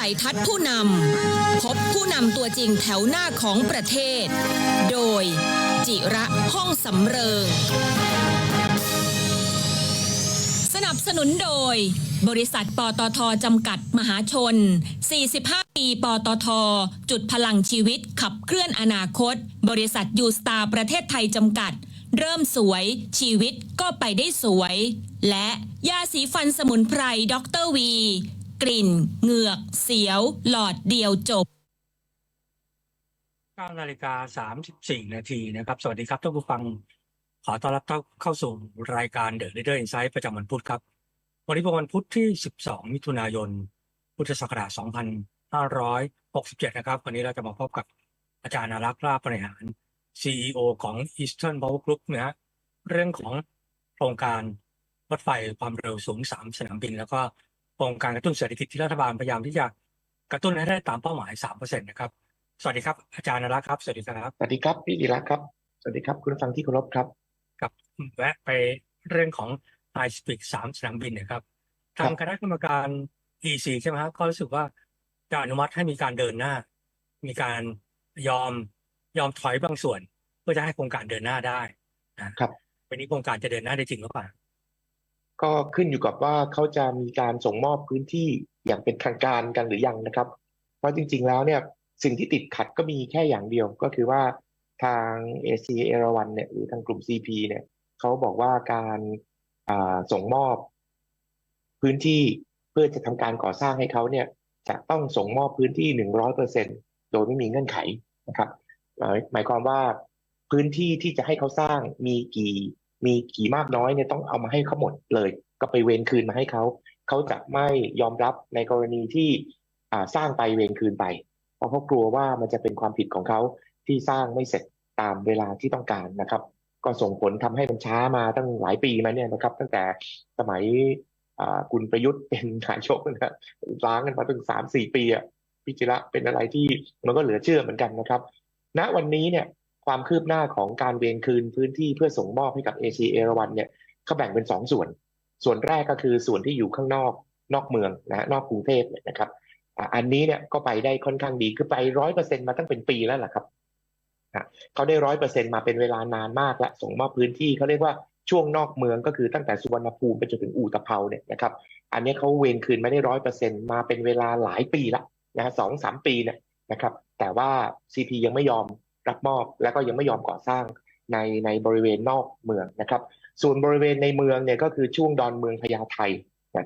สัยทัศน์ผู้นำพบผู้นำตัวจริงแถวหน้าของประเทศ โดย จิระห้องสำเริง สนับสนุนโดย บริษัทปตทจำกัดมหาชน 45 ปีปตท จุดพลังชีวิตขับเคลื่อนอนาคต บริษัทยูสตาร์ประเทศไทยจำกัด เริ่มสวย ชีวิตก็ไปได้สวย และยาสีฟันสมุนไพรด็อกเตอร์วี กลิ่น เหงือก เสียว หลอดเดียวจบ9นาฬิกา34 นาทีนะครับ สวัสดีครับท่านผู้ฟัง ขอต้อนรับเข้าสู่รายการ The Leader Insight ประจำวันพุธครับ วันนี้เป็นวันพุธที่ 12 มิถุนายน พุทธศักราช 2567 นะครับ วันนี้เราจะมาพบกับอาจารย์อารักษ์ลาภบริหาร CEO ของ Eastern Power Group นะฮะเรื่องของโครงการรถไฟความเร็วสูง 3 สนามบิน แล้วก็ รงการกระตุ้นเศรษฐกิจที่รัฐบาลพยายามที่จะกระตุ้นให้ได้ตามเป้าหมาย3%นะครับ สวัสดีครับอาจารย์นรักษ์ครับ สวัสดีครับ สวัสดีครับพี่ดีรักษ์ครับ สวัสดีครับคุณผู้ฟังที่เคารพครับกับแวะไปเรื่องของ High Speed สามสนามบินเนะครับทางคณะกรรมการ EC ใช่ไหมครับก็รู้สึกว่าจะอนุมัติให้มีการเดินหน้า มีการยอมยอมถอยบางส่วน เพื่อจะให้โครงการเดินหน้าได้นะครับวันนี้โครงการจะเดินหน้าได้จริงหรือเปล่า ก็ขึ้นอยู่กับว่าเขาจะมีการส่งมอบพื้นที่อย่างเป็นทางการกันหรือยังนะครับ เพราะจริง ๆ แล้วเนี่ยสิ่งที่ติดขัดก็มีแค่อย่างเดียวก็คือว่าทาง AC เอราวันเนี่ยหรือทางกลุ่ม CP เนี่ยเขาบอกว่าการส่งมอบพื้นที่เพื่อจะทำการก่อสร้างให้เขาเนี่ยจะต้องส่งมอบพื้นที่หนึ่งร้อยเปอร์เซ็นโดยไม่มีเงื่อนไขนะครับหมายความว่าพื้นที่ที่จะให้เขาสร้างมีกี่ มีกี่มากน้อยเนี่ยต้องเอามาให้เขาหมดเลย ก็ไปเวรคืนมาให้เขาเขาจะไม่ยอมรับในกรณีที่สร้างไปเวรคืนไป เพราะเขากลัวว่ามันจะเป็นความผิดของเขาที่สร้างไม่เสร็จตามเวลาที่ต้องการนะครับ ก็ส่งผลทำให้มันช้ามาตั้งหลายปีมาเนี่ยนะครับ ตั้งแต่สมัยคุณประยุทธ์เป็นนายกนะล้างกันมาตั้งสามสี่ปีอะพิจิระเป็นอะไรที่มันก็เหลือเชื่อเหมือนกันนะครับณวันนี้เนี่ย ความคืบหน้าของการเวรคืนพื้นที่เพื่อส่งมอบให้กับ AC เอราวันเนี่ยเขาแบ่งเป็นสองส่วน ส่วนแรกก็คือส่วนที่อยู่ข้างนอกนอกเมืองนะนอกกรุงเทพเนี่ยนะครับอันนี้เนี่ยก็ไปได้ค่อนข้างดีคือไปร้อยเปอร์เซ็นมาตั้งเป็นปีแล้วแหละครับนะเขาได้ร้อยเปอร์เซ็นมาเป็นเวลานานมากแล้วส่งมอบพื้นที่เขาเรียกว่าช่วงนอกเมืองก็คือตั้งแต่สุวรรณภูมิไปจนถึงอู่ตะเภาเนี่ยนะครับอันนี้เขาเวนคืนไมาได้ร้อยเปอร์เซ็นมาเป็นเวลาหลายปีละนะฮะสองสามปีเนี่ยนะครับแต่ว่า CP ยังไม่ยอม รับมอบแล้วก็ยังไม่ยอมก่อสร้างในในบริเวณนอกเมืองนะครับ ส่วนบริเวณในเมืองเนี่ยก็คือช่วงดอนเมืองพญาไท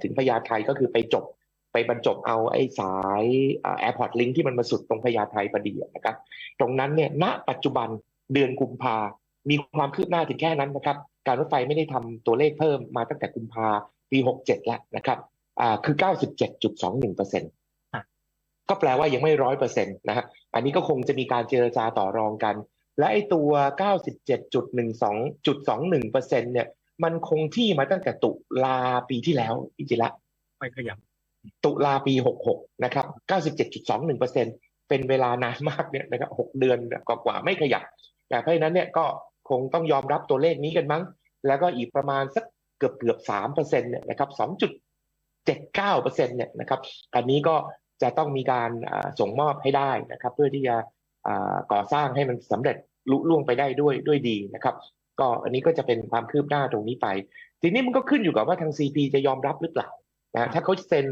ถึงพญาไทก็คือไปจบไปบรรจบเอาไอ้สายแอร์พอร์ตลิงที่มันมาสุดตรงพญาไทพอดีนะครับ ตรงนั้นเนี่ยณปัจจุบันเดือนกุมภามีความคืบหน้าถึงแค่นั้นนะครับ การรถไฟไม่ได้ทำตัวเลขเพิ่มมาตั้งแต่กุมภาปี 67 แล้วนะครับอ่าคือ 97.21เปอร์เซ็นต์ ก็แปลว่ายังไม่ร้อยเปอร์เซ็นต์นะฮะอันนี้ก็คงจะมีการเจรจาต่อรองกัน และไอ้ตัว 97.12.21เปอร์เซ็นต์เนี่ยมันคงที่มาตั้งแต่ตุลาปีที่แล้วพี่จิระไม่ขยับตุลาปี 66 นะครับ 97.21%เป็นเวลานานมากเนี่ยนะครับ 6 เดือนกว่าๆไม่ขยับ แต่เพราะฉะนั้นเนี่ยก็คงต้องยอมรับตัวเลขนี้กันมั้ง แล้วก็อีกประมาณสักเกือบเกือบ3%เนี่ยนะครับ 2.79%เนี่ยนะครับ อันนี้ก็ จะต้องมีการส่งมอบให้ได้นะครับ เพื่อที่จะก่อสร้างให้มันสำเร็จลุล่วงไปได้ด้วยด้วยดีนะครับ ก็อันนี้ก็จะเป็นความคืบหน้าตรงนี้ไป ทีนี้มันก็ขึ้นอยู่กับว่าทาง CP จะยอมรับหรือเปล่านะถ้าเขาเซ็น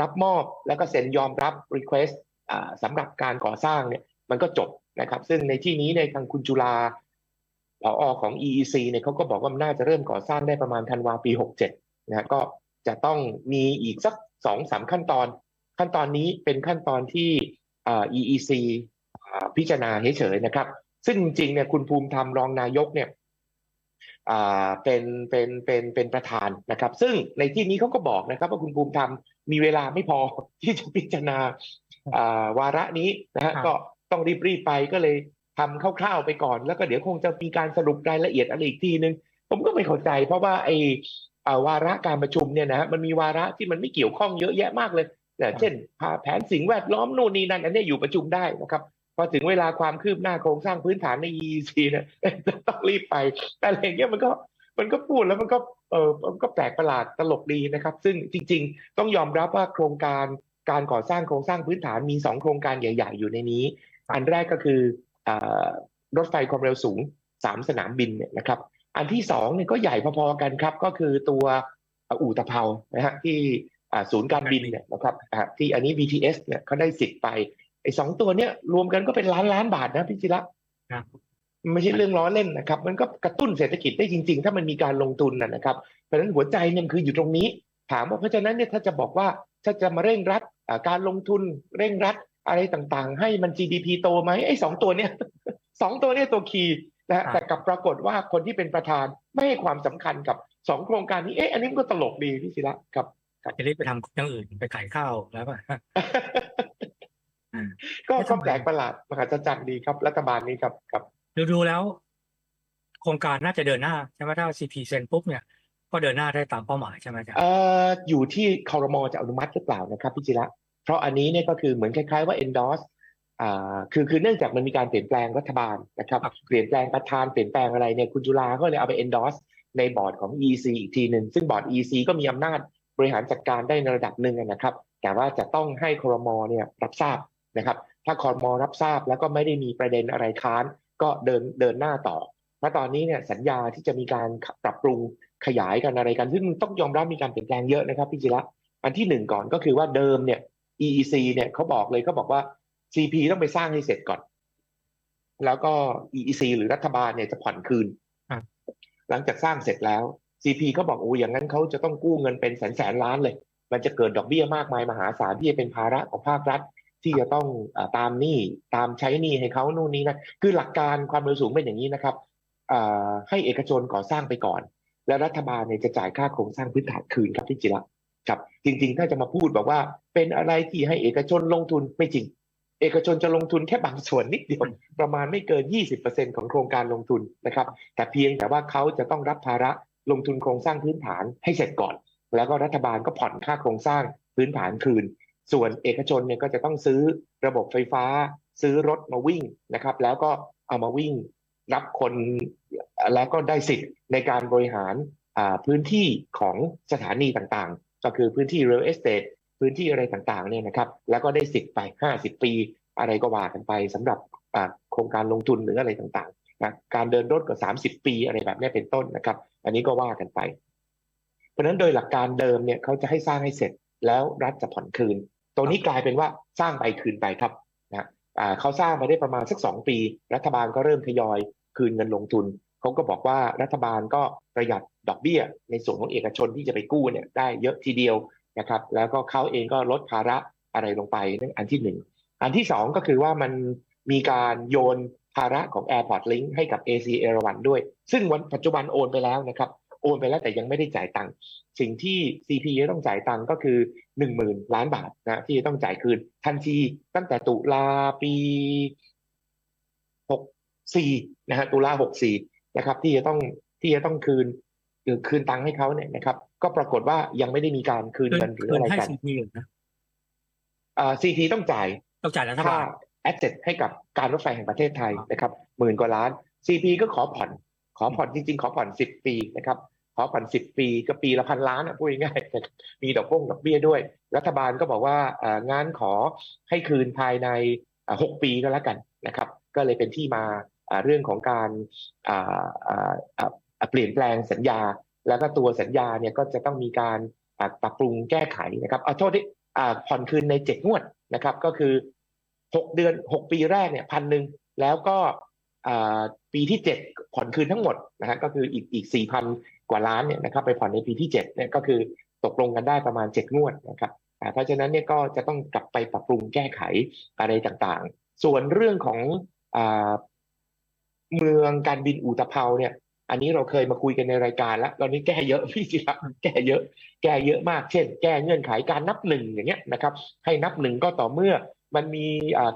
รับมอบแล้วก็เซ็นยอมรับ Request อ่าสำหรับการก่อสร้างเนี่ยมันก็จบนะครับ ซึ่งในที่นี้ในทางคุณจุลาผอของ EEC เนี่ยเขาก็บอกว่ามันน่าจะเริ่มก่อสร้างได้ประมาณธันวาปี 67นะฮะก็จะต้องมีอีกสักสองสามขั้นตอน ขั้นตอนนี้เป็นขั้นตอนที่อ่า EEC อ่าพิจารณาเฉยๆนะครับ ซึ่งจริงๆเนี่ยคุณภูมิธรรมรองนายกเนี่ยอ่าเป็นเป็นเป็นเป็นประธานนะครับ ซึ่งในที่นี้เขาก็บอกนะครับ ว่าคุณภูมิธรรมมีเวลาไม่พอที่จะพิจารณาอ่าวาระนี้นะฮะครับก็ต้องรีบๆไปก็เลยทำคร่าวๆไปก่อน แล้วก็เดี๋ยวคงจะมีการสรุปรายละเอียดอะไรอีกทีนึง ผมก็ไม่เข้าใจ เพราะว่าไอ้อ่าวาระการประชุมเนี่ยนะฮะมันมีวาระที่มันไม่เกี่ยวข้องเยอะแยะมากเลย นะเช่นแผนสิ่งแวดล้อมนู่นนี่นั่นอันเนี้ยอยู่ประชุมได้นะครับพอถึงเวลาความคืบหน้าโครงสร้างพื้นฐานใน EEC เนี่ยต้องรีบไป แต่อะไรอย่างเงี้ยมันก็มันก็พูดแล้วมันก็เออมันก็แปลกประหลาดตลกดีนะครับ ซึ่งจริง ๆ ต้องยอมรับว่าโครงการการก่อสร้างโครงสร้างพื้นฐานมีสองโครงการใหญ่ ๆ อยู่ในนี้ อันแรกก็คือเอ่อรถไฟความเร็วสูงสามสนามบินเนี่ยนะครับ อันที่สองเนี่ยก็ใหญ่พอๆกันครับ ก็คือตัวอู่ตะเภานะฮะที่อ่า ศูนย์การบินเนี่ยนะครับอ่าที่อันนี้ BTS เนี่ยเขาได้สิทธิ์ไปไอ้สองตัวเนี่ยรวมกันก็เป็นล้านล้านบาทนะพี่จิระครับไม่ใช่เรื่องล้อเล่นนะครับ มันก็กระตุ้นเศรษฐกิจได้จริง ๆ ถ้ามันมีการลงทุนนะนะครับ เพราะฉะนั้นหัวใจเนี่ยคืออยู่ตรงนี้ ถามว่าเพราะฉะนั้นเนี่ยถ้าจะบอกว่าถ้าจะมาเร่งรัดอ่าการลงทุนเร่งรัดอะไรต่างๆ ให้มัน GDP โตไหมไอ้สองตัวเนี่ยสองตัวเนี่ยตัวคีย์นะฮะครับแต่กลับปรากฏว่าคนที่เป็นประธานไม่ให้ความสำคัญกับสองโครงการนี้เอ๊ะอันนี้มันก็ตลกดีพี่ศิระครับ จะได้ไปทำอย่างอื่นไปขายข้าวแล้วป่ะอืมก็ไม่ก็ทำไมแปลกประหลาดมหัศจรรย์ดีครับ รัฐบาลนี้ครับครับดูดูแล้ว โครงการน่าจะเดินหน้าใช่ไหมถ้า CP เซ็นปุ๊บเนี่ยก็เดินหน้าได้ตามเป้าหมายใช่ไหมอาจารย์เอ่ออยู่ที่คอรมอจะอนุมัติหรือเปล่านะครับพี่จิระเพราะอันนี้เนี่ยก็คือเหมือนคล้ายๆว่า endorse อ่าคือคือเนื่องจากมันมีการเปลี่ยนแปลงรัฐบาลนะครับ เปลี่ยนแปลงประธานเปลี่ยนแปลงอะไรเนี่ยคุณจุฬาก็เลยเอาไป endorse ในบอร์ดของ EC อีกทีหนึ่งซึ่งบอร์ด EC ก็มีอำนาจ บริหารจัดการได้ในระดับหนึ่งนะครับ แต่ว่าจะต้องให้คอรมอเนี่ยรับทราบนะครับ ถ้าคอรมอรับทราบแล้วก็ไม่ได้มีประเด็นอะไรค้าน ก็เดินเดินหน้าต่อเพราะตอนนี้เนี่ยสัญญาที่จะมีการปรับปรุงขยายกันอะไรกันซึ่งต้องยอมรับมีการเปลี่ยนแปลงเยอะนะครับพี่จิระอันที่หนึ่งก่อนก็คือว่าเดิมเนี่ย EEC เนี่ยเขาบอกเลยเขาบอกว่า CP ต้องไปสร้างให้เสร็จก่อน แล้วก็ EEC หรือรัฐบาลเนี่ยจะผ่อนคืนครับหลังจากสร้างเสร็จแล้ว CP เขาบอกโอ้อย่างนั้นเขาจะต้องกู้เงินเป็นแสนแสนล้านเลย มันจะเกิดดอกเบี้ยมากมายมหาศาลที่จะเป็นภาระของภาครัฐ ที่จะต้องอตามหนี้ตามใช้หนี้ให้เขานู่นนี่นะคือหลักการความเร็วสูงเป็นอย่างนี้นะครับให้เอกชนก่อสร้างไปก่อน แล้วรัฐบาลเนี่ยจะจ่ายค่าโครงสร้างพื้นฐานคืนครับพี่จิระครับ จริงๆ ถ้าจะมาพูดบอกว่า เป็นอะไรที่ให้เอกชนลงทุนไม่จริง เอกชนจะลงทุนแค่บางส่วนนิดเดียวประมาณไม่เกิน 20%ของโครงการลงทุนนะครับ แต่เพียงแต่ว่าเขาจะต้องรับภาระ ลงทุนโครงสร้างพื้นฐานให้เสร็จก่อน แล้วก็รัฐบาลก็ผ่อนค่าโครงสร้างพื้นฐานคืน ส่วนเอกชนเนี่ยก็จะต้องซื้อระบบไฟฟ้า ซื้อรถมาวิ่งนะครับ แล้วก็เอามาวิ่งรับคนแล้วก็ได้สิทธิ์ในการบริหารพื้นที่ของสถานีต่างๆ ก็คือพื้นที่ real estate พื้นที่อะไรต่างๆเนี่ยนะครับ แล้วก็ได้สิทธิ์ไป 50 ปี อะไรก็ว่ากันไปสำหรับโครงการลงทุนหรืออะไรต่างๆ นะการเดินรถก็30 ปีอะไรแบบนี้เป็นต้นนะครับ อันนี้ก็ว่ากันไป เพราะฉะนั้นโดยหลักการเดิมเนี่ยเขาจะให้สร้างให้เสร็จแล้วรัฐจะผ่อนคืน ตรงนี้กลายเป็นว่าสร้างไปคืนไปครับนะอ่าเขาสร้างมาได้ประมาณสักสองปี รัฐบาลก็เริ่มทยอยคืนเงินลงทุนเขาก็บอกว่ารัฐบาลก็ประหยัดดอกเบี้ย ในส่วนของเอกชนที่จะไปกู้เนี่ยได้เยอะทีเดียวนะครับ แล้วก็เขาเองก็ลดภาระอะไรลงไปนั่นอันที่หนึ่งอันที่สองก็คือว่ามันมีการโยน ภาระของ Airport Link ให้กับ AC a i r o n ด้วย ซึ่งวันปัจจุบันโอนไปแล้วนะครับ โอนไปแล้วแต่ยังไม่ได้จ่ายตังค์สิ่งที่ CP จะต้องจ่ายตังค์ก็คือ 1 0,000 ล้านบาทนะที่จะต้องจ่ายคืนทันทีตั้งแต่ตุลาปี64นะฮะตุลา64นะครับที่จะต้องที่จะต้องคืนหรือคืนตังค์ให้เขาเนี่ยนะครับ ก็ปรากฏว่ายังไม่ได้มีการคืนคืนเงินหรือคืนอะไรให้กัน CP อยู่นะอ่า CP ต้องจ่ายต้องจ่ายรัฐค่าบาล แอสเซทให้กับการรถไฟแห่งประเทศไทยนะครับหมื่นกว่าล้าน CP ก็ขอผ่อน ขอผ่อนจริง ๆ ขอผ่อน 10 ปีนะครับขอผ่อน 10 ปีก็ปีละพันล้านอะพูดง่ายๆนะครับมีดอกพงดอกเบี้ยด้วย รัฐบาลก็บอกว่าอ่างานขอให้คืนภายในอ่า6ปีก็แล้วกันนะครับ ก็เลยเป็นที่มาอ่าเรื่องของการอ่าอ่าอ่าอ่าเปลี่ยนแปลงสัญญา แล้วก็ตัวสัญญาเนี่ยก็จะต้องมีการอ่าปรับปรุงแก้ไขนะครับเอาโทษที่อ่าผ่อนคืนใน 7 งวดนะครับ ก็คือ 6เดือน6ปีแรกเนี่ยพันหนึ่งแล้วก็ปีที่7ผ่อนคืนทั้งหมดนะฮะก็คืออีกอีก4,000กว่าล้านเนี่ยนะครับไปผ่อนในปีที่7เนี่ยก็คือตกลงกันได้ประมาณ7งวดนะครับเพราะฉะนั้นเนี่ยก็จะต้องกลับไปปรับปรุงแก้ไขอะไรต่างๆ ส่วนเรื่องของอเมืองการบินอูตะเภาเนี่ย อันนี้เราเคยมาคุยกันในรายการแล้วตอนนี้แก้เยอะพี่จิระแก้เยอะ แก้เยอะมาก เช่น แก้เงื่อนไขการนับหนึ่งอย่างเงี้ยนะครับ ให้นับหนึ่งก็ต่อเมื่อ มันมี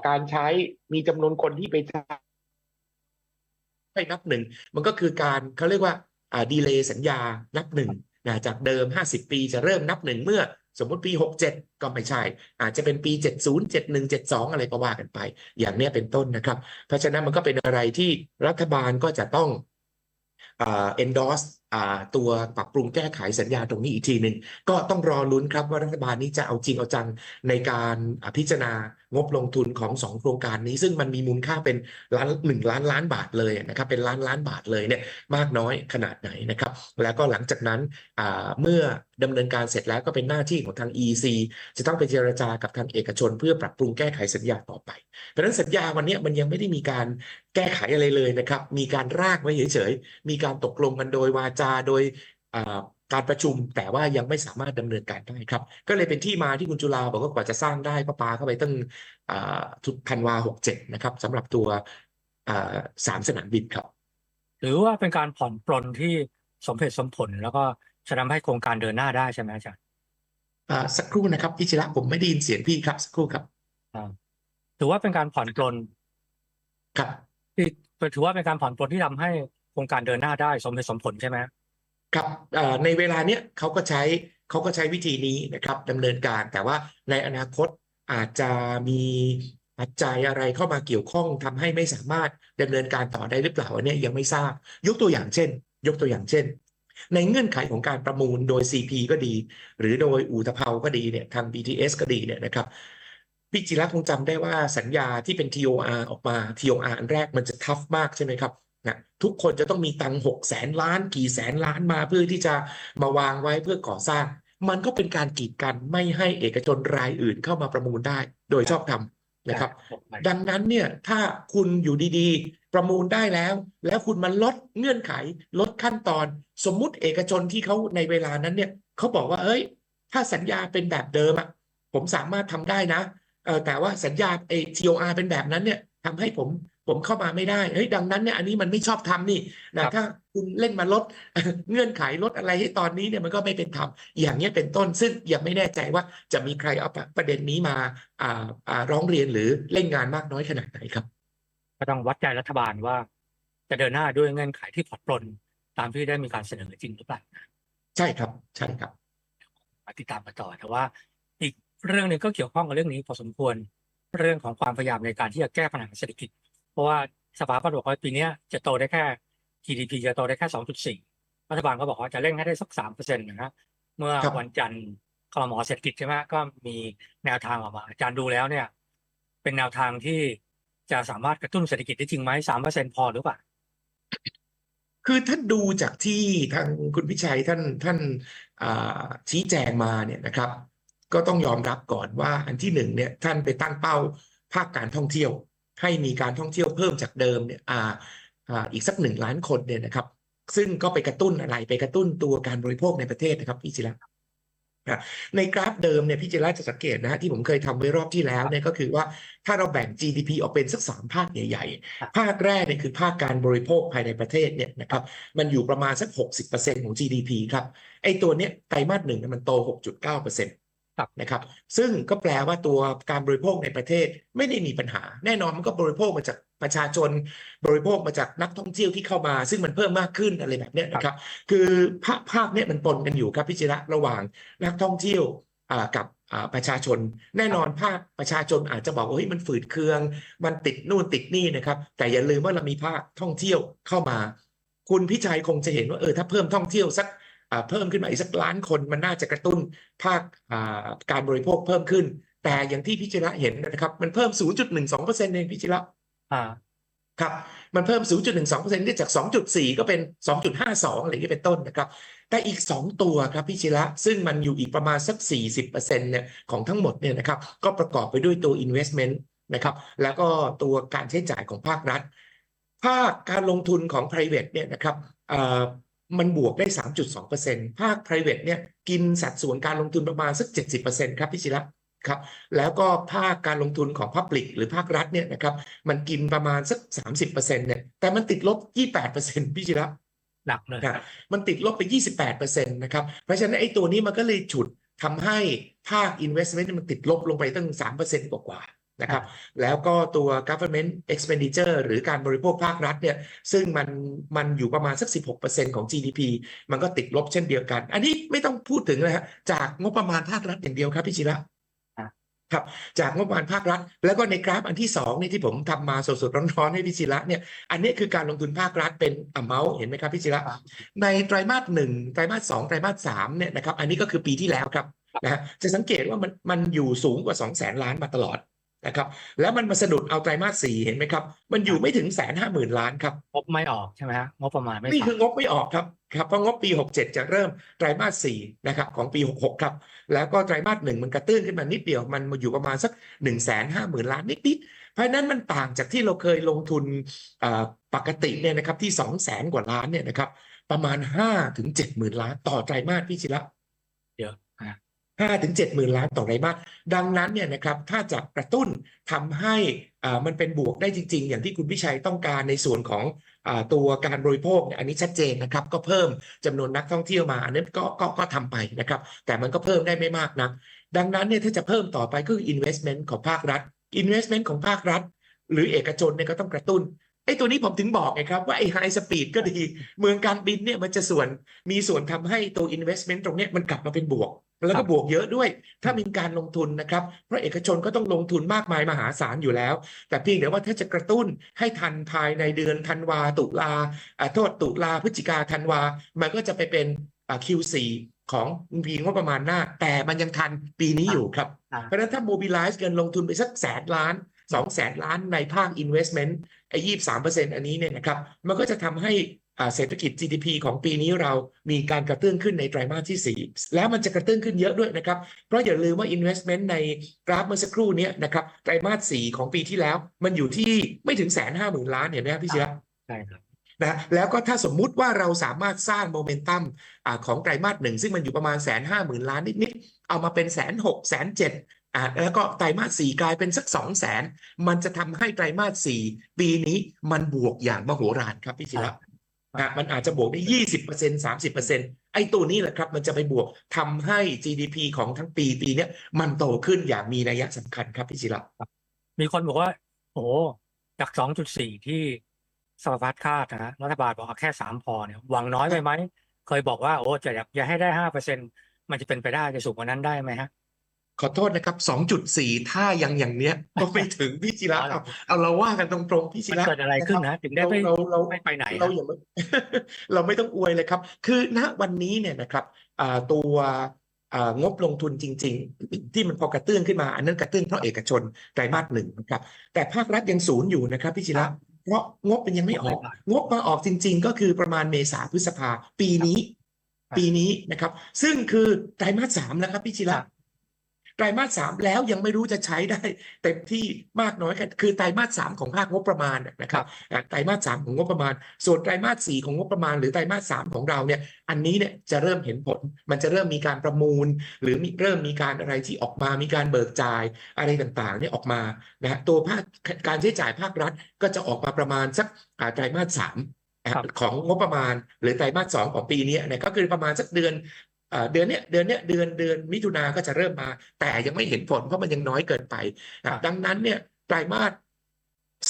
การใช้มีจำนวนคนที่ไปใช้ให้นับหนึ่ง มันก็คือการเขาเรียกว่าดีเลย์สัญญานับหนึ่งนะจากเดิม 50 ปีจะเริ่มนับหนึ่งเมื่อสมมติปี 67 ก็ไม่ใช่ อาจจะเป็นปี 70 71 72 อะไรก็ว่ากันไป อย่างนี้เป็นต้นนะครับ เพราะฉะนั้นมันก็เป็นอะไรที่รัฐบาลก็จะต้องอ่า endorse อ่าตัวปรับปรุงแก้ไขสัญญาตรงนี้อีกทีหนึ่งก็ต้องรอลุ้นครับว่ารัฐบาลนี้จะเอาจริงเอาจังในการพิจารณา งบลงทุนของสองโครงการนี้ ซึ่งมันมีมูลค่าเป็นล้านหนึ่งล้านล้านบาทเลยนะครับเป็นล้านล้านบาทเลยเนี่ยมากน้อยขนาดไหนนะครับแล้วก็หลังจากนั้นเมื่อดำเนินการเสร็จแล้วก็เป็นหน้าที่ของทาง EC จะต้องไปเจรจากับทางเอกชน เพื่อปรับปรุงแก้ไขสัญญาต่อไป เพราะฉะนั้นสัญญาวันนี้มันยังไม่ได้มีการแก้ไขอะไรเลยนะครับมีการร่างไว้เฉยๆมีการตกลงกันโดยวาจาโดย การประชุมแต่ว่ายังไม่สามารถดำเนินการได้ครับ ก็เลยเป็นที่มาที่คุณจุลาบอกว่ากว่าจะสร้างได้ก็ปาเข้าไปตั้งอ่าทุกธันวาหกเจ็ดนะครับสำหรับตัวอ่าสามสนามบินครับ หรือว่าเป็นการผ่อนปลนที่สมเหตุสมผล แล้วก็จะทำให้โครงการเดินหน้าได้ใช่ไหมอาจารย์อ่าสักครู่นะครับพี่จิระผมไม่ได้ยินเสียงพี่ครับสักครู่ครับถือว่าเป็นการผ่อนปลนครับที่ถือว่าเป็นการผ่อนปลนที่ทำให้โครงการเดินหน้าได้สมเหตุสมผลใช่ไหม ครับในเวลาเนี้ยเขาก็ใช้เขาก็ใช้วิธีนี้นะครับดำเนินการแต่ว่าในอนาคตอาจจะมีปัจจัยอะไรเข้ามาเกี่ยวข้องทำให้ไม่สามารถดำเนินการต่อได้หรือเปล่าอันนี้ยังไม่ทราบ ยกตัวอย่างเช่น ยกตัวอย่างเช่น ในเงื่อนไขของการประมูลโดย CP ก็ดี หรือโดยอู่ตะเภาก็ดีเนี่ยทาง BTS ก็ดีเนี่ยนะครับพี่จิระคงจำได้ว่าสัญญาที่เป็น TOR ออกมา TOR อันแรกมันจะทัฟมากใช่ไหมครับ นะทุกคนจะต้องมีตังค์หกแสนล้านกี่แสนล้านมาเพื่อที่จะมาวางไว้เพื่อก่อสร้าง มันก็เป็นการกีดกันไม่ให้เอกชนรายอื่นเข้ามาประมูลได้ โดยชอบธรรมนะครับ ดังนั้นเนี่ยถ้าคุณอยู่ดีๆ ประมูลได้แล้ว แล้วคุณมาลดเงื่อนไข ลดขั้นตอน สมมุติเอกชนที่เขาในเวลานั้นเนี่ยเขาบอกว่าเฮ้ย ถ้าสัญญาเป็นแบบเดิมอะผมสามารถทำได้นะเออแต่ว่าสัญญาไอ TOR เป็นแบบนั้นเนี่ยทำให้ผม ผมเข้ามาไม่ได้เฮ้ยดังนั้นเนี่ยอันนี้มันไม่ชอบทำนี่นะครับถ้าคุณเล่นมาลดเงื่อนไขลดอะไรให้ตอนนี้เนี่ยมันก็ไม่เป็นธรรมอย่างเงี้ยเป็นต้นซึ่งยังไม่แน่ใจว่าจะมีใครเอาประเด็นนี้มาอ่าอ่าร้องเรียนหรือเล่นงานมากน้อยขนาดไหนครับก็ต้องวัดใจรัฐบาลว่า จะเดินหน้าด้วยเงื่อนไขที่ผ่อนปลนตามที่ได้มีการเสนอจริงหรือเปล่าใช่ครับ ใช่ครับมาติดตามกันต่อแต่ว่า อีกเรื่องหนึ่งก็เกี่ยวข้องกับเรื่องนี้พอสมควรเรื่องของความพยายามในการที่จะแก้ปัญหาเศรษฐกิจเพ ราะว่าสภาก็บอกว่าปีนี้จะโตได้แค่ GDP จะโตได้แค่ 2.4 รัฐบาลก็บอกว่าจะเร่งให้ได้สัก 3%นะฮะเมื่อวันจันทร์คลมอเศรษฐกิจใช่ไหมก็มีแนวทางออกมา อาจารย์ดูแล้วเนี่ย เป็นแนวทางที่จะสามารถกระตุ้นเศรษฐกิจได้จริงไหม3%พอหรือเปล่า คือถ้าดูจากที่ทางคุณพิชัยท่านท่านชี้แจงมาเนี่ยนะครับ ก็ต้องยอมรับก่อนว่าอันที่หนึ่งเนี่ยท่านไปตั้งเป้าภาคการท่องเที่ยว ให้มีการท่องเที่ยวเพิ่มจากเดิมเนี่ยอ่าอ่าอีกสักหนึ่งล้านคนเนี่ยนะครับ ซึ่งก็ไปกระตุ้นอะไรไปกระตุ้นตัวการบริโภคในประเทศนะครับพี่จิระนะในกราฟเดิมเนี่ยพี่จิระจะสังเกตนะฮะที่ผมเคยทำไว้รอบที่แล้วเนี่ยก็คือว่าถ้าเราแบ่ง GDP ออกเป็นสักสามภาคใหญ่ครับๆภาคแรกเนี่ยคือภาคการบริโภคภายในประเทศเนี่ยนะครับมันอยู่ประมาณสัก 60%ของ GDP ครับไอ้ตัวเนี้ยไตรมาสหนึ่งเนี่ยมันโต 6.9% ครับนะครับ ซึ่งก็แปลว่าตัวการบริโภคในประเทศไม่ได้มีปัญหา แน่นอนมันก็บริโภคมาจากประชาชน บริโภคมาจากนักท่องเที่ยวที่เข้ามา ซึ่งมันเพิ่มมากขึ้นอะไรแบบนี้นะครับ คือภาพภาพนี้มันปนกันอยู่ครับพิจิระระหว่างนักท่องเที่ยวกับประชาชน แน่นอนภาคประชาชนอาจจะบอกว่าเฮ้ยมันฝืดเคือง มันติดนู่นติดนี่นะครับ แต่อย่าลืมว่าเรามีภาคท่องเที่ยวเข้ามา คุณพิชัยคงจะเห็นว่าเออถ้าเพิ่มท่องเที่ยวสัก เพิ่มขึ้นมาอีกสักล้านคนมันน่าจะกระตุ้นภาคอ่าการบริโภคเพิ่มขึ้น แต่อย่างที่พิจิระเห็นนะครับ มันเพิ่ม 0.12%เองพิจิระอ่าครับมันเพิ่ม 0.12%ได้จาก 2.4 ก็เป็น 2.52 อะไรอย่างนี้เป็นต้นนะครับ แต่อีก 2 ตัวครับพี่ชิระ ซึ่งมันอยู่อีกประมาณสัก 40%เนี่ยของทั้งหมดเนี่ยนะครับ ก็ประกอบไปด้วยตัว investment นะครับ แล้วก็ตัวการใช้จ่ายของภาครัฐ ภาคการลงทุนของ private เนี่ยนะครับเอ่อ มันบวกได้ 3.2%ภาค private เนี่ยกินสัดส่วนการลงทุนประมาณสัก 70%ครับพี่ชิระครับแล้วก็ภาคการลงทุนของ Public หรือภาครัฐเนี่ยนะครับมันกินประมาณสัก 30%เนี่ยแต่มันติดลบ 28%พี่ชิระหนักเลยนะมันติดลบไป 28%นะครับเพราะฉะนั้นไอ้ตัวนี้มันก็เลยฉุดทำให้ภาค investment มันติดลบลงไปตั้ง 3%กว่าๆ นะครับแล้วก็ตัว government expenditure หรือการบริโภคภาครัฐเนี่ยซึ่งมันมันอยู่ประมาณสัก 16%ของ GDP มันก็ติดลบเช่นเดียวกัน อันนี้ไม่ต้องพูดถึงนะฮะจากงบประมาณภาครัฐอย่างเดียวครับพี่ชิระครับจากงบประมาณภาครัฐ แล้วก็ในกราฟอันที่สองนี่ที่ผมทำมาสดๆร้อนๆให้พี่ศิระเนี่ยอันนี้คือการลงทุนภาครัฐเป็น amount เห็นไหมครับพี่ศิระครับในไตรมาสหนึ่งไตรมาสสองไตรมาสสามเนี่ยนะครับอันนี้ก็คือปีที่แล้วครับนะฮะจะสังเกตว่ามันมันอยู่สูงกว่า 2 0 0แสนล้านมาตลอด นะครับแล้วมันมาสะดุดเอาไตรมาสสี่เห็นไหมครับ มันอยู่ไม่ถึงแสนห้าหมื่นล้านครับงบไม่ออกใช่ไหมฮะงบประมาณไม่นี่ผ่าคือนงบไม่ออกครับครับเพราะงบปี 67 จะเริ่มไตรมาสสี่นะครับของปี 66 ครับ แล้วก็ไตรมาสหนึ่งมันกระตื้นขึ้นมานิดเดียวมันมาอยู่ประมาณสัก1นึ่งแสนห้าหมื่นล้านนิดๆเพราะฉะนั้นมันต่างจากที่เราเคยลงทุนอ่าปกติเนี่ยนะครับที่ 2 0 0แสนกว่าล้านเนี่ยนะครับประมาณ5ถึง7หมื่นล้านต่อไตรมาสพี่ชิระเยอะ ห้าถึงเจ็ดหมื่นล้านต่อไตรมาสดังนั้นเนี่ยนะครับถ้าจะกระตุ้นทำให้มันเป็นบวกได้จริง ๆ อย่างที่คุณพิชัยต้องการในส่วนของอตัวการบริโภคเนี่ยอันนี้ชัดเจนนะครับก็เพิ่มจำนวนนักท่องเที่ยวมาอันนั้นก็ก็ก็ทำไปนะครับ แต่มันก็เพิ่มได้ไม่มากนะดังนั้นเนี่ยถ้าจะเพิ่มต่อไปก็คือ investment ของภาครัฐ investment ของภาครัฐ หรือเอกชนเนี่ยก็ต้องกระตุ้นไอ้ตัวนี้ผมถึงบอกไงครับ ว่าไอ้ high speed ก็ดี เมืองการบินเนี่ยมันจะส่วนมีส่วนทำให้ตัว investment ตรงนี้มันกลับมาเป็นบวก แล้วครัก็บบวกเยอะด้วย ถ้ามีการลงทุนนะครับ เพราะเอกชนก็ต้องลงทุนมากมายมหาศาลอยู่แล้ว แต่เพียงแต่ว่าถ้าจะกระตุ้นให้ทันภายในเดือนธันวาตุลาอ่าโทษตุลาพฤศจิกาธันวา มันก็จะไปเป็นอ่า Q4 ของปีงบประมาณหน้า แต่มันยังทันปีนี้อยู่ครับอ่าเพราะฉะนั้นถ้า mobilize เงินลงทุนไปสักแสนล้านสองแสนล้านในภาค investment ไอ้ยี่สามเปอร์เซ็นต์อันนี้เนี่ยนะครับ มันก็จะทำให้อ่า เศรษฐกิจ GDP ของปีนี้เรามีการกระตุ้นขึ้นในไตรมาสที่ 4 แล้วมันจะกระตุ้นขึ้นเยอะด้วยนะครับ เพราะอย่าลืมว่า investment ในกราฟเมื่อสักครู่เนี้นะครับไตรมาส 4 ของปีที่แล้ว มันอยู่ที่ไม่ถึงแสนห้าหมื่นล้านเห็นไหมครับพี่เชียใช่ครับนะแล้วก็ถ้าสมมุติว่าเราสามารถสร้างโมเมนตัมอ่าของไตรมาสหนึ่งซึ่งมันอยู่ประมาณแสนห้าหมื่นล้านนิดๆเอามาเป็นแสนหกแสนเจ็ดอ่าแล้วก็ไตรมาสสี่กลายเป็นสักสองแสนมันจะทำให้ไตรมาสสี่ปีนี้มันบวกอย่างมโหฬารครับพี่ศิระ นะมันอาจจะบวกได้ยี่สิบเปอร์เซ็นต์สามสิบเปอร์เซ็นต์ไอ้ตัวนี้แหละครับ มันจะไปบวกทำให้ GDP ของทั้งปีปีเนี้ยมันโตขึ้นอย่างมีนัยสำคัญครับพี่ศิระมีคนบอกว่า โอ้จากสองจุดสี่ที่สภาพคาดนะรัฐบาลบอกเอาแค่สามพอเนี่ยหวังน้อยไปไหม เคยบอกว่าโอ้จะอยากอยากให้ได้ห้าเปอร์เซ็นมันจะเป็นไปได้จะสูงกว่านั้นได้ไหมฮะ ขอโทษนะครับ 2.4 ถ้ายังอย่างเนี้ยก็ไม่ถึงพี่จิระอ๋อเหรอเอาเอาเราว่ากันตรงๆพี่จิมันระเกิดอะไรขึ้นนะถึงได้เราไม่เราเราไม่ไปไหนเราฮะอย่ามาเราไม่ต้องอวยเลยครับ คือณวันนี้เนี่ยนะครับอ่าตัวอ่างบลงทุนจริง ๆ ที่มันพอกระเตื้องขึ้นมา อันนั้นกระเตื้องเพราะเอกชนไตรมาสหนึ่งนะครับ แต่ภาครัฐยังศูนย์อยู่นะครับพี่จิระเพราะงบมันยังไม่ออก งบมาออกจริง ๆ ก็คือประมาณเมษาพฤษภาปีนี้ ปีนี้นะครับ ซึ่งคือไตรมาสสามแล้วครับพี่จิระ ไตรมาสสามแล้วยังไม่รู้จะใช้ได้เต็มที่มากน้อยกันคือไตรมาสสามของภาคงบประมาณน่ะนะครับอะไตรมาสสามของงบประมาณ ส่วนไตรมาสสี่ของงบประมาณ หรือไตรมาสสามของเราเนี่ยอันนี้เนี่ยจะเริ่มเห็นผล มันจะเริ่มมีการประมูล หรือมีเริ่มมีการอะไรที่ออกมามีการเบิกจ่ายอะไรต่างๆเนี่ยออกมานะฮะตัวภาคการใช้จ่ายภาครัฐก็จะออกมาประมาณสักอ่าไตรมาสสามอะครับของงบประมาณหรือไตรมาสสองของปีนี้เนี่ยก็คือประมาณสักเดือนอ่า เดือนเนี้ยเดือนเนี้ยเดือนเดือนมิถุนาก็จะเริ่มมา แต่ยังไม่เห็นผลเพราะมันยังน้อยเกินไปอะดังนั้นเนี่ยไตรมาส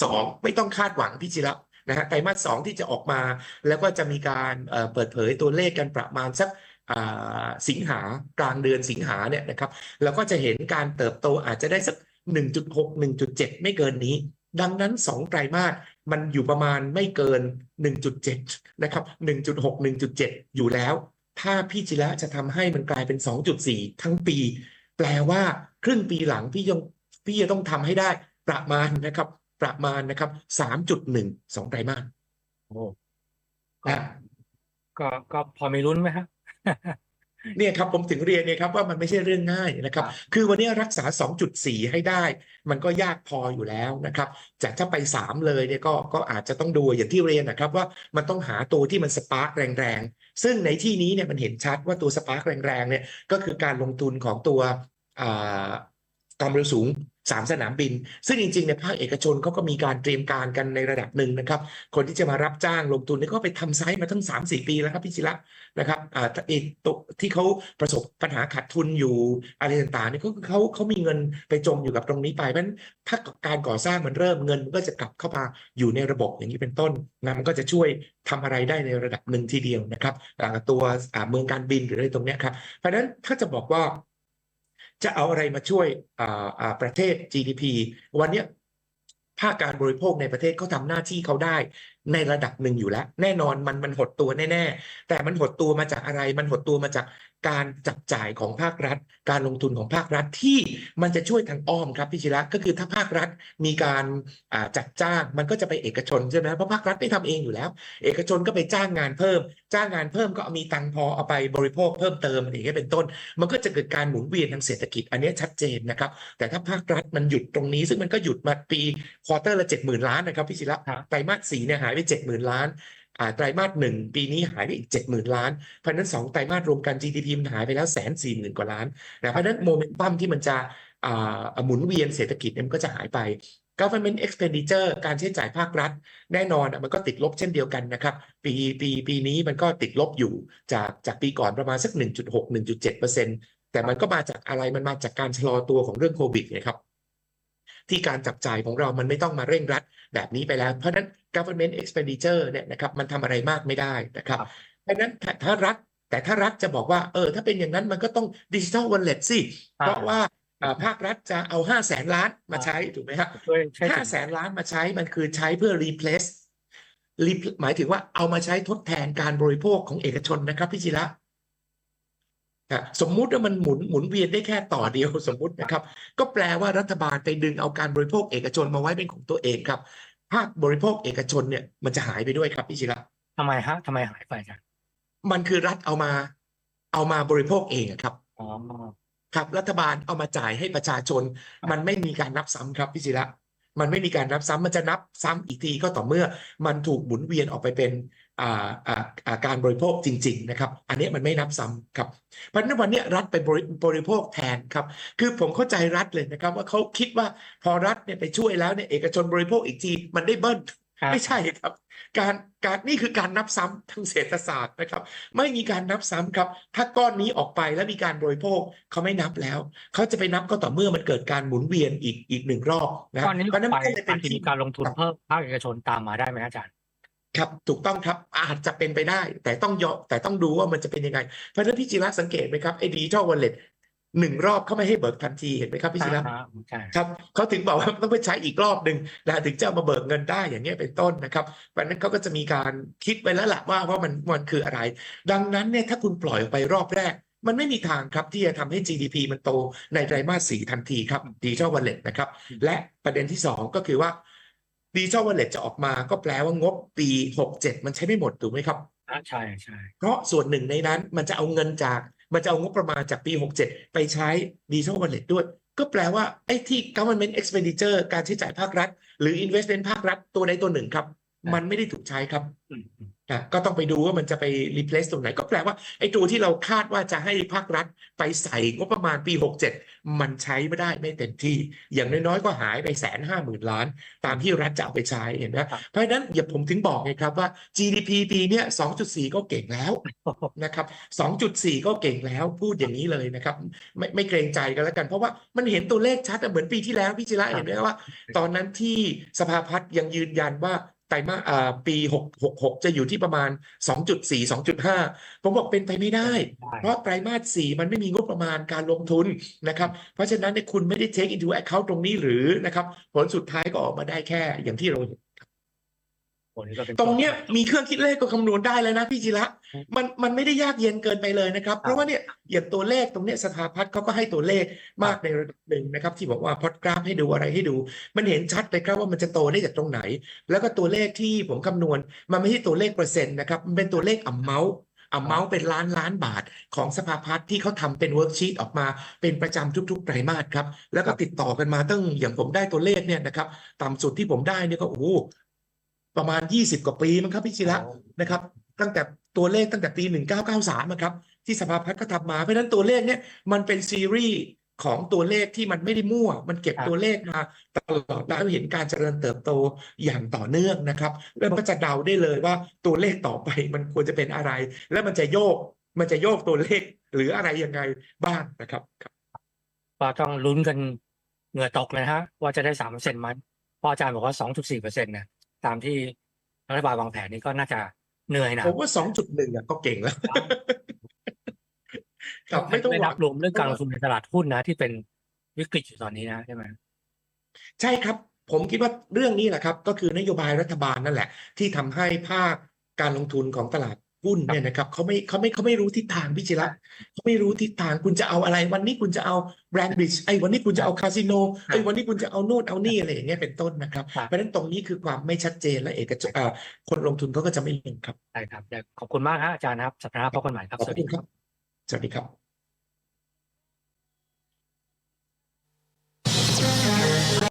สองไม่ต้องคาดหวังพี่จิระนะฮะไตรมาสสองที่จะออกมา แล้วก็จะมีการเอ่อเปิดเผยตัวเลขกันประมาณสักอ่าสิงหากลางเดือนสิงหาเนี่ยนะครับแล้วก็จะเห็นการเติบโตอาจจะได้สัก 1.6 1.7 ไม่เกินนี้ ดังนั้นสองไตรมาสมันอยู่ประมาณไม่เกิน 1.7 นะครับ 1.6 1.7 อยู่แล้ว ถ้าพี่จิระจะทำให้มันกลายเป็น 2.4 ทั้งปี แปลว่าครึ่งปีหลังพี่ยังพี่จะต้องทำให้ได้ประมาณนะครับ ประมาณนะครับ 3.1 สองไตรมาสโอ้ก็นะก็ก็พอมีลุ้นไหมฮะ เนี่ยครับผมถึงเรียนเนี่ยครับว่ามันไม่ใช่เรื่องง่ายนะครับครับ คือวันนี้รักษา 2.4 ให้ได้ มันก็ยากพออยู่แล้วนะครับจากถ้าไป 3 เลยเนี่ยก็ก็อาจจะต้องดูอย่างที่เรียนนะครับว่ามันต้องหาตัวที่มันสปาร์กแรงๆ ซึ่งในที่นี้เนี่ยมันเห็นชัดว่าตัวสปาร์กแรงๆเนี่ยก็คือการลงทุนของตัวอ่า ความเร็วสูง 3 สนามบิน ซึ่งจริงๆในภาคเอกชนเขาก็มีการเตรียมการกันในระดับหนึ่งนะครับ คนที่จะมารับจ้างลงทุนนี่ก็ไปทำไซต์มาตั้ง 3-4 ปีแล้วครับพี่ศิระนะครับอ่าเอกตที่เขาประสบปัญหาขาดทุนอยู่อะไรต่างๆนี่เขาเขาเขามีเงินไปจมอยู่กับตรงนี้ไปเพราะฉะนั้นถ้าการก่อสร้างมันเริ่มเงินมันก็จะกลับเข้ามาอยู่ในระบบอย่างนี้เป็นต้นนะมันก็จะช่วยทำอะไรได้ในระดับหนึ่งทีเดียวนะครับตัวเมืองการบินหรืออะไรตรงเนี้ยครับเพราะฉะนั้นถ้าจะบอกว่า จะเอาอะไรมาช่วยประเทศ GDP วันนี้ภาคการบริโภคในประเทศเขาทำหน้าที่เขาได้ ในระดับหนึ่งอยู่แล้ว แน่นอนมันมันหดตัวแน่ ๆ แต่มันหดตัวมาจากอะไร มันหดตัวมาจากการจับจ่ายของภาครัฐ การลงทุนของภาครัฐที่มันจะช่วยทางอ้อมครับพี่ชิระก็คือถ้าภาครัฐมีการอ่าจัดจ้างมันก็จะไปเอกชนใช่ไหมเพราะภาครัฐไม่ทำเองอยู่แล้ว เอกชนก็ไปจ้างงานเพิ่ม จ้างงานเพิ่มก็เอามีตังค์พอเอาไปบริโภคเพิ่มเติมอะไรอย่างเงี้ยเป็นต้น มันก็จะเกิดการหมุนเวียนทางเศรษฐกิจ อันเนี้ยชัดเจนนะครับ แต่ถ้าภาครัฐมันหยุดตรงนี้ ซึ่งมันก็หยุดมาปีควอเตอร์ละเจ็ดหมื่นล้านนะครับพี่ศิระครับไตรมาสสี่เนี่ยหายไปเจ็ดหมื่นล้านอ่า ไตรมาสหนึ่งปีนี้หายไปอีกเจ็ดหมื่นล้าน เพราะนั้นสองไตรมาสรวมกัน GDP มันหายไปแล้วแสนสี่หมื่นกว่าล้านนะเพราะนั้นโมเมนตัมที่มันจะหมุนเวียนเศรษฐกิจมันก็จะหายไป government expenditure การใช้จ่ายภาครัฐ แน่นอนมันก็ติดลบเช่นเดียวกันนะครับ ปีปีปีนี้มันก็ติดลบอยู่จากจากปีก่อนประมาณสัก 1.6 1.7เปอร์เซ็นต์แต่มันก็มาจากอะไรมันมาจากการชะลอตัวของเรื่องโควิดนะครับที่การจับจ่ายของเรามันไม่ต้องมาเร่งรัดแบบนี้ไปแล้ว เพราะนั้น government expenditure เนี่ยนะครับมันทำอะไรมากไม่ได้นะครับครับเพราะฉะนั้นถ้าถ้ารัฐแต่ถ้ารัฐจะบอกว่าเออถ้าเป็นอย่างนั้นมันก็ต้องดิจิทัลวอลเล็ตสิอ่าเพราะว่าอ่าภาครัฐจะเอาห้าแสนล้านมาอ่าใช้ถูกไหมฮะช่วยช่วยห้าแสนล้านมาใช้มันคือใช้เพื่อ replace Re- หมายถึงว่าเอามาใช้ทดแทนการบริโภคของเอกชนนะครับพี่จิระอะสมมุติว่ามันหมุนหมุนเวียนได้แค่ต่อเดียวสมมุตินะครับ ก็แปลว่ารัฐบาลไปดึงเอาการบริโภคเอกชนมาไว้เป็นของตัวเองครับ ภาคบริโภคเอกชนเนี่ยมันจะหายไปด้วยครับพี่จิระทำไมฮะทำไมหายไปกันมันคือรัฐเอามา เอามาบริโภคเองอะครับอ๋อครับรัฐบาลเอามาจ่ายให้ประชาชน มันไม่มีการนับซ้ำครับพี่ศิระมันไม่มีการนับซ้ำมันจะนับซ้ำอีกทีก็ต่อเมื่อ มันถูกหมุนเวียนออกไปเป็นอ่าอ่าอ่า การบริโภคจริง ๆ นะครับ อันนี้มันไม่นับซ้ำครับเพราะฉะนั้นวันนี้รัฐไปบริบริโภคแทนครับ คือผมเข้าใจรัฐเลยนะครับ ว่าเขาคิดว่าพอรัฐเนี่ยไปช่วยแล้วเนี่ยเอกชนบริโภคอีกทีมันได้เบิ้ลครับไม่ใช่ครับ การการนี่คือการนับซ้ำทางเศรษฐศาสตร์นะครับ ไม่มีการนับซ้ำครับ ถ้าก้อนนี้ออกไปแล้วมีการบริโภคเขาไม่นับแล้ว เขาจะไปนับก็ต่อเมื่อมันเกิดการหมุนเวียนอีกอีกหนึ่งรอบนะตอนนี้เพราะฉะนั้นไปมันก็เลยเป็อานจจะที่มีการลงทุนครับเพิ่มภาคเอกชนตามมาได้ไหมอาจารย์ ครับถูกต้องครับอาจจะเป็นไปได้ แต่ต้องยอแต่ต้องดูว่ามันจะเป็นยังไง เพราะฉะนั้นพี่จิระสังเกตไหมครับไอ้ดิจิทัลวอลเล็ตหนึ่งรอบเขาไม่ให้เบิกทันทีเห็นไหมครับพี่จิระอ่าใช่ครับเขาถึงบอกว่าต้องไปใช้อีกรอบหนึ่งนะถึงจะเอามาเบิกเงินได้อย่างเงี้ยเป็นต้นนะครับเพราะฉะนั้นเขาก็จะมีการคิดไว้แล้วล่ะว่าว่ามันมันคืออะไร ดังนั้นเนี่ยถ้าคุณปล่อยออกไปรอบแรก มันไม่มีทางครับที่จะทำให้ GDP มันโตในไตรมาสสี่ทันทีครับดิจิทัลวอลเล็ตนะครับและประเด็นที่สองก็คือว่า ดิจิทัลวอลเล็ตจะออกมาก็แปลว่างบปี 67 มันใช้ไม่หมดถูกไหมครับอ่าใช่ใช่เพราะส่วนหนึ่งในนั้นมันจะเอาเงินจาก มันจะเอางบประมาณจากปี 67 ไปใช้ดิจิทัลวอลเล็ตด้วย ก็แปลว่าไอ้ที่ government expenditure การใช้จ่ายภาครัฐ หรือ investment ภาครัฐตัวใดตัวหนึ่งครับ มันไม่ได้ถูกใช้ครับอืมอืม นะก็ต้องไปดูว่ามันจะไป replace ตรงไหน ก็แปลว่าไอ้ตัวที่เราคาดว่าจะให้ภาครัฐไปใส่งบประมาณปี 67 มันใช้ไม่ได้ไม่เต็มที่ อย่างน้อยๆ ก็หายไปแสนห้าหมื่นล้าน ตามที่รัฐจะเอาไปใช้เห็นไหมเพราะฉะนั้นอย่าผมถึงบอกไงครับว่า GDP ปีเนี้ย2.4 ก็เก่งแล้วนะครับ 2.4 ก็เก่งแล้วพูดอย่างนี้เลยนะครับ ไม่ไม่เกรงใจกันแล้วกัน เพราะว่ามันเห็นตัวเลขชัดเหมือนปีที่แล้วพี่จิระเห็นไหมว่า ตอนนั้นที่สภาพัฒน์ยังยืนยันว่า ไตรมาสอ่าปี6 6 6จะอยู่ที่ประมาณ2.4 2.5ผมบอกเป็นไปไม่ได้ได้เพราะไตรมาส4มันไม่มีงบประมาณการลงทุนนะครับ เพราะฉะนั้นเนี่ยคุณไม่ได้ take into account ตรงนี้หรือนะครับ ผลสุดท้ายก็ออกมาได้แค่อย่างที่เราเห็นผลก็เป็น ตรงเนี้ยมีเครื่องคิดเลขก็คำนวณได้แล้วนะพี่จิระมันมันไม่ได้ยากเย็นเกินไปเลยนะครับ เพราะว่าเนี่ยอย่างตัวเลขตรงเนี้ยสถาพัฒน์เขาก็ให้ตัวเลขมากในระดับหนึ่งนะครับ ที่บอกว่าพอดกราฟให้ดูอะไรให้ดู มันเห็นชัดเลยครับว่ามันจะโตได้จากตรงไหน แล้วก็ตัวเลขที่ผมคำนวณ มันไม่ใช่ตัวเลขเปอร์เซ็นต์นะครับมันเป็นตัวเลขอัมเมาส์อัมเมาส์เป็นล้านล้านบาทของสภาพัฒน์ที่เขาทำเป็นเวิร์กชีตออกมาเป็นประจำทุกๆไตรมาสครับ แล้วก็ติดต่อกันมาตั้งอย่างผมได้ตัวเลขเนี่ยนะครับ ต่ำสุดที่ผมได้เนี่ยก็โอ้โห ประมาณ 20 กว่าปีมั้งครับพี่ชิระนะครับ ตั้งแต่ตัวเลขตั้งแต่ปี 1993นะครับ ที่สภาพัฒน์ก็ทำมาเพราะฉะนั้นตัวเลขเนี่ยมันเป็นซีรีส์ของตัวเลขที่มันไม่ได้มั่ว มันเก็บครับตัวเลขมาตลอดแล้วเห็นการเจริญเติบโตอย่างต่อเนื่องนะครับ แล้วก็จะเดาได้เลยว่าตัวเลขต่อไปมันควรจะเป็นอะไร แล้วมันจะโยก มันจะโยกตัวเลขหรืออะไรยังไงบ้างนะครับครับก็ต้องลุ้นกันเหงื่อตกเลยนะฮะ ว่าจะได้สามเปอร์เซ็นต์ไหมเพราะอาจารย์บอกว่าสองจุดสี่เปอร์เซ็นต์เนี่ย ตามที่รัฐบาลวางแผนนี้ก็น่าจะเหนื่อยหนะผมว่า2.1อะก็เก่งแล้วครับไม่ต้องไม่หวันังบรวมเรื่องการลงทุนในตลาดหุ้นนะ ที่เป็นวิกฤตอยู่ตอนนี้นะใช่ไหมใช่ครับ ผมคิดว่าเรื่องนี้แหละครับ ก็คือนโยบายรัฐบาลนั่นแหละ ที่ทำให้ภาคการลงทุนของตลาด หุ้นเนี่ยนะครับเขาไม่เขาไม่เขาไม่รู้ทิศทางพี่จิระเขาไม่รู้ทิศทางคุณจะเอาอะไร วันนี้คุณจะเอาแบรนด์บริดจ์ไอ้วันนี้คุณจะเอาคาสิโนไอ้วันนี้คุณจะเอาโน่นเอานี่อะไรอย่างเงี้ยเป็นต้นนะครับครับเพราะฉะนั้นตรงนี้คือความไม่ชัดเจนและเอกชนเอ่อคนลงทุนเขาก็จะไม่ลงครับใช่ครับขอบคุณมากฮะอาจารย์นะครับสัปดาห์หน้าพบกันใหม่ครับขอบสวัสคุดีณคครับรับสวัสดีครับ